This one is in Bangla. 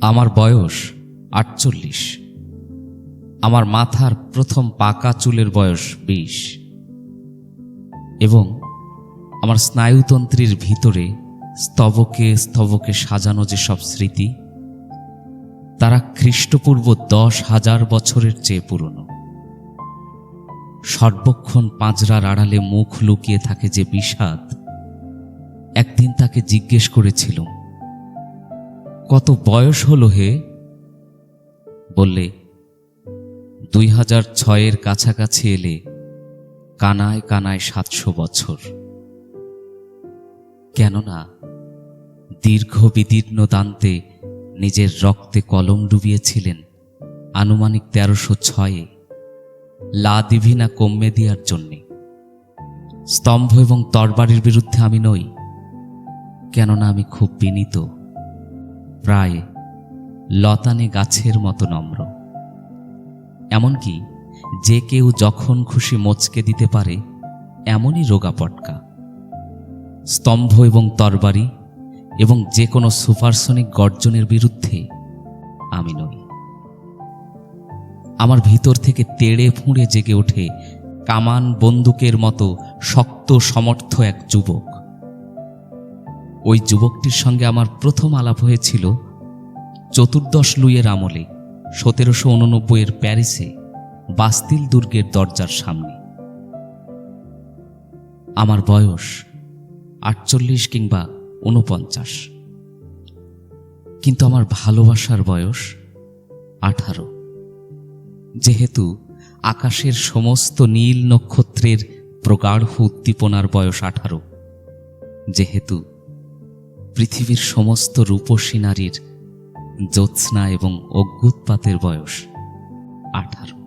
আমার বয়স আটচল্লিশ। আমার মাথার প্রথম পাকা চুলের বয়স বিশ। এবং আমার স্নায়ুতন্ত্রীর ভিতরে স্তবকে স্তবকে সাজানো যেসব স্মৃতি, তারা খ্রিস্টপূর্ব দশ হাজার বছরের চেয়ে পুরনো। সর্বক্ষণ পাঁজরার আড়ালে মুখ লুকিয়ে থাকে যে বিষাদ একদিন তাকে জিজ্ঞেস করেছিলুম কত বয়স হলো হে? বললে, দুই হাজার ছয়ের কাছাকাছি এলে কানায় কানায় সাতশো বছর। কেননা দীর্ঘ বিদীর্ণ দান্তে নিজের রক্তে কলম ডুবিয়েছিলেন আনুমানিক তেরোশো ছয়ে লা দিভিনা কমে দেওয়ার জন্যে। স্তম্ভ এবং তরবারির বিরুদ্ধে আমি নই কেননা আমি খুব বিনীত। প্রায় লতানে গাছের মতো নম্র। এমনকি যে কেউ যখন খুশি মচকে দিতে পারে, এমনই রোগা পটকা। স্তম্ভ এবং তরবারি এবং যে কোনো সুপারসনিক গর্জনের বিরুদ্ধে আমি নই। আমার ভিতর থেকে তেড়ে ফুঁড়ে জেগে ওঠে কামান বন্দুকের মতো শক্ত সমর্থ এক যুবক। ওই যুবকটির সঙ্গে আমার প্রথম আলাপ হয়েছিল চতুর্দশ লুইয়ের আমলে সতেরোশো উননব্বইয়ের প্যারিসে বাস্তিল দুর্গের দরজার সামনে। আমার বয়স আটচল্লিশ কিংবা উনপঞ্চাশ কিন্তু আমার ভালোবাসার বয়স আঠারো। যেহেতু আকাশের সমস্ত নীল নক্ষত্রের প্রগাঢ় উদ্দীপনার বয়স আঠারো, যেহেতু পৃথিবীর সমস্ত রূপসী নারীর জ্যোৎস্না এবং অগ্যুৎপাতের বয়স আঠারো।